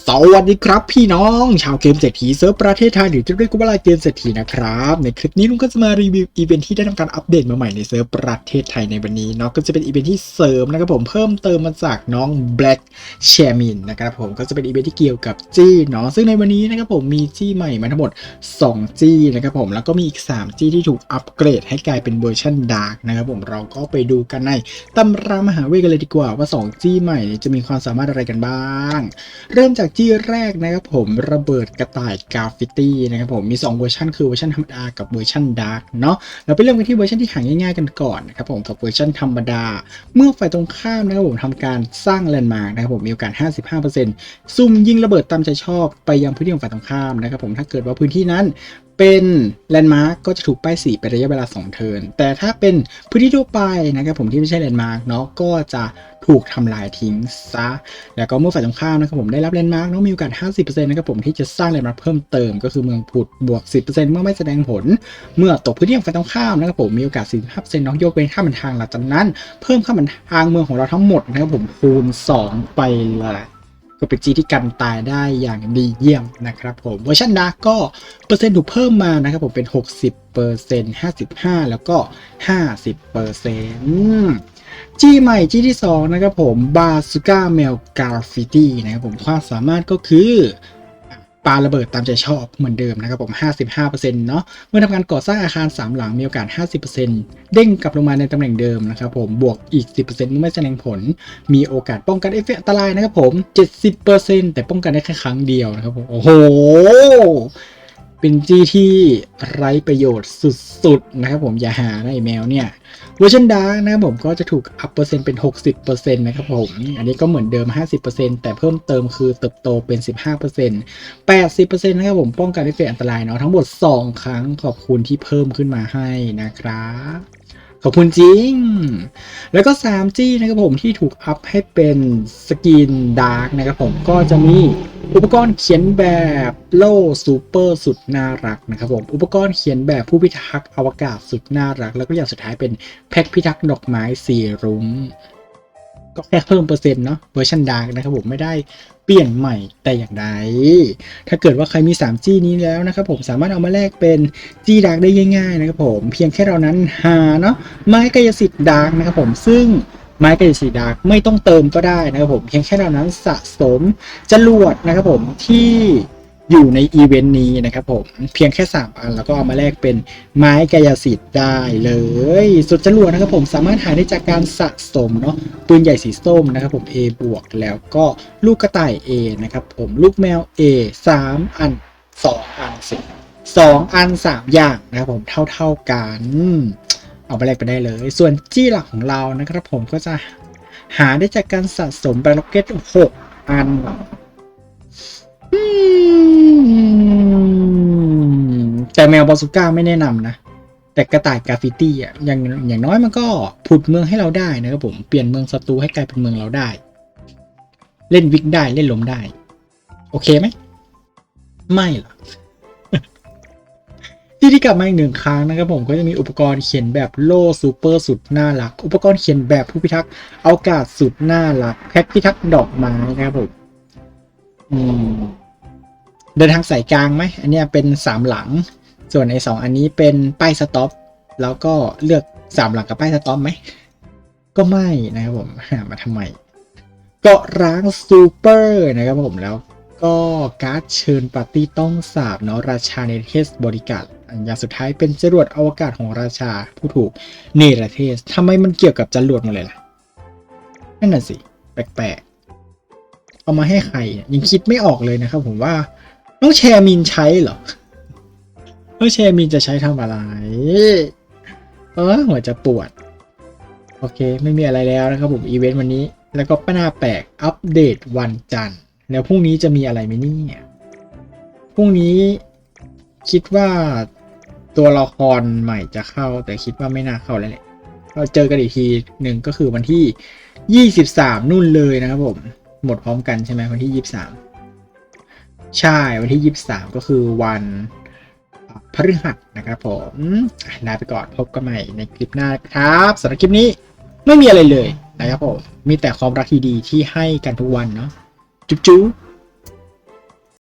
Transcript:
สวัสดีครับพี่น้องชาวเกมเศรษฐีเซิร์ฟประเทศไทยหรือจะเรียกว่าเกมเศรษฐีนะครับในคลิปนี้ลุงก็จะมารีวิวอีเวนท์ที่ได้ทำการอัปเดตมาใหม่ในเซิร์ฟประเทศไทยในวันนี้เนาะก็จะเป็นอีเวนท์ที่เสริมนะครับผมเพิ่มเติมมาจากน้อง Black c h a m i n นะครับผมก็จะเป็นอีเวนท์ที่เกี่ยวกับจี้เนาะซึ่งในวันนี้นะครับผมมีจี้ใหม่มาทั้งหมด 2 จี้นะครับผมแล้วก็มีอีก 3 จี้ที่ถูกอัปเกรดให้กลายเป็นเวอร์ชันดาร์กนะครับผมเราก็ไปดูกันในตำรามหาเวทกันเลยดีกว่าว่า 2 จี้ใหม่จะมีความสามารถอะไรกันบ้าง เริ่มจากจี้แรกนะครับผมระเบิดกระต่ายกราฟฟิตี้นะครับผมมี 2 เวอร์ชันคือเวอร์ชันธรรมดากับเวอร์ชันดาร์กเนาะเราไปเริ่มกันที่เวอร์ชันที่หาง่ายๆกันก่อนนะครับผมกับเวอร์ชันธรรมดา เมื่อฝ่ายตรงข้ามนะครับผมทำการสร้างแลนด์มาร์กนะครับผมมีโอกาส 55%ซุ่มยิงระเบิดตามใจชอบไปยังพื้นที่ของฝ่ายตรงข้ามนะครับผมถ้าเกิดว่าพื้นที่นั้นเป็นแลนด์มาร์กก็จะถูกป้ายสีเป็นระยะเวลา 2 เทิร์น แต่ถ้าเป็นพื้นที่ทั่วไปนะครับผมที่ไม่ใช่แลนด์มาร์กเนาะก็จะถูกทำลายทิ้งซะ แล้วก็เมื่อฝ่ายตรงข้ามนะครับผมได้รับแลนด์มาร์กเนาะมีโอกาส 50%นะครับผมที่จะสร้างแลนด์มาร์กเพิ่มเติมก็คือเมืองผุดบวก 10%เมื่อไม่แสดงผล เมื่อตกพื้นที่ของฝ่ายตรงข้ามนะครับผมมีโอกาส 45%เนาะยกเว้นข้ามบันทางหลังจากนั้น เพิ่มข้ามบันทางเมืองของเราทั้งหมดนะครับผมคูณ 2 ไปเลย ก็เป็นจีที่กันตายได้อย่างดีเยี่ยมนะครับผมเวอร์ชันดาร์กก็เปอร์เซ็นต์ถูกเพิ่มมานะครับผมเป็น 60เปอร์เซ็นต์55 แล้วก็ 50เปอร์เซ็นต์จี้ใหม่จี้ที่ 2 นะครับผมบาสุก้าเมลกาฟิตี้นะครับผมความสามารถก็คือ ปาระเบิดตามใจชอบเหมือนเดิมนะครับผม 55%เนาะ เมื่อทำการก่อสร้างอาคาร 3 หลังมีโอกาส 50%เด้งกลับลงมาในตำแหน่งเดิมนะครับผม บวกอีก 10%เมื่อไม่แสดงผล มีโอกาสป้องกันเอฟเฟกต์อันตรายนะครับผม 70%แต่ป้องกันได้แค่ครั้งเดียวนะครับผม โอ้โห เป็นจี้ที่ไร้ประโยชน์สุดๆนะครับผมอย่าหานะไอแมวเนี่ยเวอร์ชันดาร์กนะผมก็จะถูกอัพเปอร์เซ็นต์เป็น 60%นะครับผม อันนี้ก็เหมือนเดิม 50%แต่เพิ่มเติมคือเติบโตเป็น 15% 80%นะครับผมป้องกันเอฟเฟกต์อันตรายเนาะทั้งหมด 2 ครั้งขอบคุณที่เพิ่มขึ้นมาให้นะครับ ขอบคุณจริง แล้วก็ 3G นะครับผมที่ถูกอัพให้เป็นสกินดาร์กนะครับผมก็จะมีอุปกรณ์เขียนแบบโล่ซูเปอร์สุดน่ารักนะครับผมอุปกรณ์เขียนแบบผู้พิทักษ์อวกาศสุดน่ารัก แล้วก็อย่างสุดท้ายเป็นแพ็คพิทักษ์ดอกไม้สีรุ้ง ก็แค่เพิ่มเปอร์เซ็นต์เนาะเวอร์ชันดาร์กนะครับผมไม่ได้เปลี่ยนใหม่แต่อย่างใดถ้าเกิดว่าใครมี 3G นี้แล้วนะครับผมสามารถเอามาแลกเป็น G ดาร์กได้ง่ายๆนะครับผมเพียงแค่เรานั้นหาเนาะไม้กายสิทธิ์ดาร์กนะครับผมซึ่งไม้กายสิทธิ์ดาร์กไม่ต้องเติมก็ได้นะครับผมเพียงแค่เรานั้นสะสมจรวดนะครับผมที่ อยู่ในอีเวนต์นี้นะครับผม เพียงแค่ 3 อันแล้วก็เอามาแลกเป็นไม้กายสิทธิ์ได้เลยส่วนจรวดนะครับผมสามารถหาได้จากการสะสมเนาะปืนใหญ่สีส้มนะครับผม A บวกแล้วก็ลูกกระต่าย A นะครับผมลูกแมว A 3 อัน 2 อันสิสองอัน 3 อย่างนะครับผมเท่าๆกัน เอาไปแลกไปได้เลย ส่วนจี้หลักของเรานะครับผมก็จะหาได้จากการสะสมแบล็อกเก็ต6อันอืม แต่แมวบอสุก้าไม่แนะนำนะ แต่กระต่ายกราฟิตี้อะอย่างอย่างน้อยมันก็ผุดเมืองให้เราได้นะครับผมเปลี่ยนเมืองศัตรูให้กลายเป็นเมืองเราได้ เล่นวิกได้เล่นลมได้ โอเคไหม ไม่หรอที่ที่กลับมาอีกหนึ่งครั้งนะครับผมก็จะมีอุปกรณ์เขียนแบบโล่ซูเปอร์สุดน่ารัก อุปกรณ์เขียนแบบผู้พิทักษ์อากาศสุดน่ารักแพ็คพิทักษ์ดอกไม้นะครับผมอืม เดินทางสายกลางไหมอันนี้เป็นสามหลัง ส่วนไอ้สองอันนี้เป็นป้ายสต็อปแล้วก็เลือกสามหลังกับป้ายสต็อปไหมก็ไม่นะครับผมหามาทำไมเกาะร้างซูเปอร์นะครับผมแล้วก็การ์ดเชิญปาร์ตี้ต้องสาบเนาะราชาเนเทศบริการอันอย่างสุดท้ายเป็นจรวดอวกาศของราชาผู้ถูกเนรเทศทำไมมันเกี่ยวกับจรวดหมดเลยล่ะนั่นน่ะสิ แปลกๆ เอามาให้ใครยังคิดไม่ออกเลยนะครับผมว่า น้องแชร์มินใช้เหรอ น้องแชร์มินจะใช้ทำอะไร เออหัวจะปวด โอเค ไม่มีอะไรแล้วนะครับผม อีเวนต์วันนี้ แล้วก็ป้าหน้าแปลก อัปเดตวันจันทร์ แล้วพรุ่งนี้จะมีอะไรไหมเนี่ยพรุ่งนี้คิดว่าตัวละครใหม่จะเข้า แต่คิดว่าไม่น่าเข้าแล้วแหละเราเจอกันอีกทีหนึ่งก็คือวันที่ 23 นู่นเลยนะครับผม หมดพร้อมกันใช่ไหมวันที่ 23 ใช่วันที่ 23 ก็คือวันพฤหัสนะครับผมลาไปก่อนพบกันใหม่ในคลิปหน้าครับสำหรับคลิปนี้ไม่มีอะไรเลยนะครับผมมีแต่ความรักที่ดีที่ให้กันทุกวันเนาะจุ๊บจุ๊บ